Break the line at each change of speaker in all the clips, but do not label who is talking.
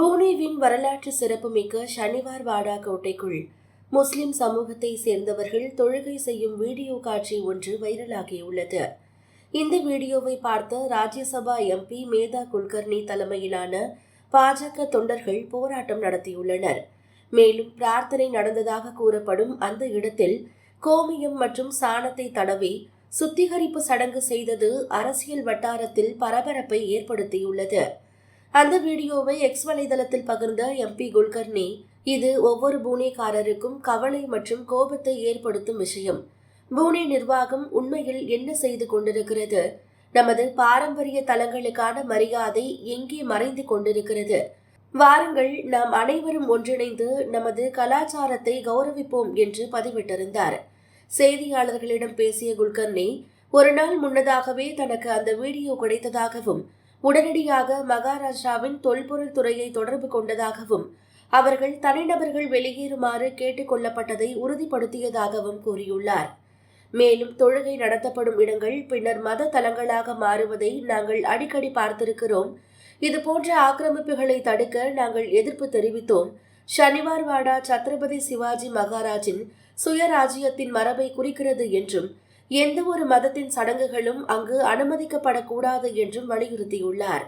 பூனேவின் வரலாற்று சிறப்புமிக்க சனிவார் வாடா கோட்டைக்குள் முஸ்லிம் சமூகத்தை சேர்ந்தவர்கள் தொழுகை செய்யும் வீடியோ காட்சி ஒன்று வைரலாகியுள்ளது. இந்த வீடியோவை பார்த்த ராஜ்யசபா எம்பி மேதா குல்கர்னி தலைமையிலான பாஜக தொண்டர்கள் போராட்டம் நடத்தியுள்ளனர். மேலும் பிரார்த்தனை நடந்ததாக கூறப்படும் அந்த இடத்தில் கோமியம் மற்றும் சாணத்தை தடவி சுத்திகரிப்பு சடங்கு செய்தது அரசியல் வட்டாரத்தில் பரபரப்பை ஏற்படுத்தியுள்ளது. அந்த வீடியோவை எக்ஸ் வலைதளத்தில் பகிர்ந்த எம்பி குல்கர்னி இது ஒவ்வொரு பூனேக்காரருக்கும் கவலை மற்றும் கோபத்தை ஏற்படுத்தும் விஷயம். பூனே நிர்வாகம் உண்மையில் என்ன செய்து கொண்டிருக்கிறது? நமது பாரம்பரிய தலங்களுக்கான மரியாதை எங்கே மறைந்து கொண்டிருக்கிறது? வாருங்கள் நாம் அனைவரும் ஒன்றிணைந்து நமது கலாச்சாரத்தை கௌரவிப்போம் என்று பதிவிட்டிருந்தார். செய்தியாளர்களிடம் பேசிய குல்கர்னி ஒரு நாள் முன்னதாகவே தனக்கு அந்த வீடியோ கிடைத்ததாகவும் உடனடியாக மகாராஷ்டிராவின் தொல்பொருள் துறையை தொடர்பு கொண்டதாகவும் அவர்கள் தனிநபர்கள் வெளியேறுமாறு கேட்டுக் கொள்ளப்பட்டதை உறுதிப்படுத்தியதாகவும் கூறியுள்ளார். மேலும் தொழுகை நடத்தப்படும் இடங்கள் பின்னர் மத தலங்களாக மாறுவதை நாங்கள் அடிக்கடி பார்த்திருக்கிறோம். இதுபோன்ற ஆக்கிரமிப்புகளை தடுக்க நாங்கள் எதிர்ப்பு தெரிவித்தோம். ஷனிவார் வாடா சத்ரபதி சிவாஜி மகாராஜின் சுயராஜ்யத்தின் மரபை குறிக்கிறது என்றும் எந்த ஒரு மதத்தின் சடங்குகளும் அங்கு அனுமதிக்கப்படக்கூடாது என்றும் வலியுறுத்தியுள்ளார்.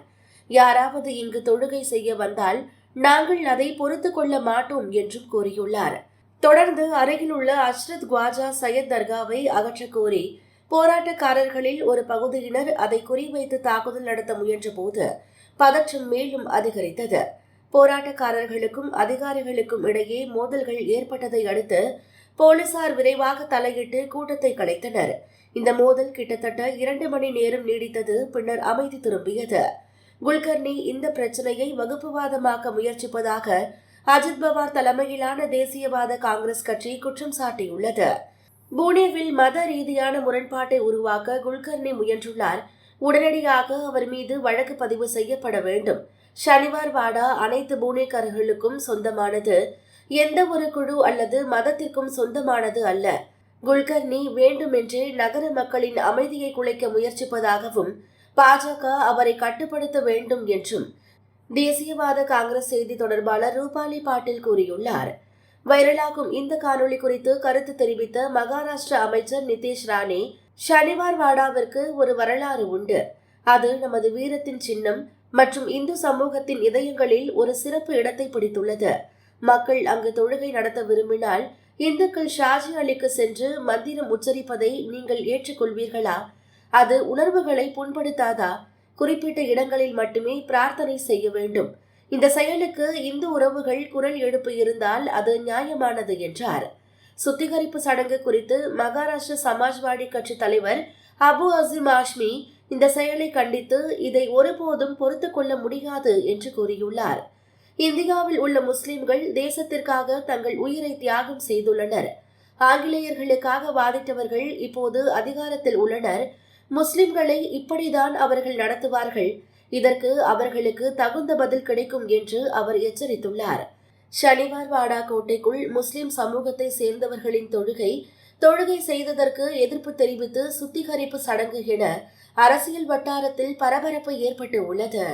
யாராவது இங்கு தொழுகை செய்ய வந்தால் நாங்கள் அதை பொறுத்து கொள்ள மாட்டோம் என்றும் கூறியுள்ளார். தொடர்ந்து அருகில் உள்ள அஷ்ரத் குவாஜா சையத் தர்காவை அகற்றக் கோரி போராட்டக்காரர்களில் ஒரு பகுதியினர் அதை குறிவைத்து தாக்குதல் நடத்த முயன்றபோது பதற்றம் மேலும் அதிகரித்தது. போராட்டக்காரர்களுக்கும் அதிகாரிகளுக்கும் இடையே மோதல்கள் ஏற்பட்டதை அடுத்து போலீசார் விரைவாக தலையிட்டு கூட்டத்தை கலைத்தனர். இந்த மோதல் கிட்டத்தட்ட இரண்டு மணி நேரம் நீடித்தது பின்னர் அமைதி திரும்பியது. குல்கர்னி இந்த பிரச்சனையை வகுப்புவாதமாக்க முயற்சிப்பதாக அஜித் பவார் தலைமையிலான தேசியவாத காங்கிரஸ் கட்சி குற்றம் சாட்டியுள்ளது. புனேவில் மத ரீதியான முரண்பாட்டை உருவாக்க குல்கர்னி முயன்றுள்ளார். உடனடியாக அவர் மீது வழக்கு பதிவு செய்யப்பட வேண்டும். சனிவார் வாடா அனைத்து பூனேக்காரர்களுக்கும் சொந்தமானது. எந்த ஒரு குழு அல்லது மதத்திற்கும் சொந்தமானது அல்ல. குல்கர்னி வேண்டுமென்றே நகர மக்களின் அமைதியை குலைக்க முயற்சிப்பதாகவும் பாஜக அவரை கட்டுப்படுத்த வேண்டும் என்றும் தேசியவாத காங்கிரஸ் செய்தி தொடர்பாளர் ரூபாலி பாட்டில் கூறியுள்ளார். வைரலாகும் இந்த காணொளி குறித்து கருத்து தெரிவித்த மகாராஷ்டிர அமைச்சர் நிதிஷ் ராணே ஷனிவார் வாடாவிற்கு ஒரு வரலாறு உண்டு. அது நமது வீரத்தின் சின்னம் மற்றும் இந்து சமூகத்தின் இதயங்களில் ஒரு சிறப்பு இடத்தை பிடித்துள்ளது. மக்கள் அங்கு தொழுகை நடத்த விரும்பினால் இந்துக்கள் ஷாஜி அலிக்கு சென்று மந்திரம் உச்சரிப்பதை நீங்கள் ஏற்றுக்கொள்வீர்களா? அது உணர்வுகளை புண்படுத்தாதா? குறிப்பிட்ட இடங்களில் மட்டுமே பிரார்த்தனை செய்ய வேண்டும். இந்த செயலுக்கு இந்து உறவுகள் குரல் எழுப்பு இருந்தால் அது நியாயமானது என்றார். சுத்திகரிப்பு சடங்கு குறித்து மகாராஷ்டிர சமாஜ்வாடி கட்சி தலைவர் அபு அசிம் ஆஷ்மி இந்த செயலை கண்டித்து இதை ஒருபோதும் பொறுத்து கொள்ள முடியாது என்று கூறியுள்ளார். இந்தியாவில் உள்ள முஸ்லிம்கள் தேசத்திற்காக தங்கள் உயிரை தியாகம் செய்துள்ளனர். ஆங்கிலேயர்களுக்காக வாதிட்டவர்கள் இப்போது அதிகாரத்தில் உள்ளனர். முஸ்லிம்களை இப்படிதான் அவர்கள் நடத்துவார்கள். இதற்கு அவர்களுக்கு தகுந்த பதில் கிடைக்கும் என்று அவர் எச்சரித்துள்ளார். ஷனிவார் வாடா கோட்டைக்குள் முஸ்லிம் சமூகத்தை சேர்ந்தவர்களின் தொழுகை தொழுகை செய்ததற்கு எதிர்ப்பு தெரிவித்து சுத்திகரிப்பு சடங்கு என அரசியல் வட்டாரத்தில் பரபரப்பு ஏற்பட்டு உள்ளது.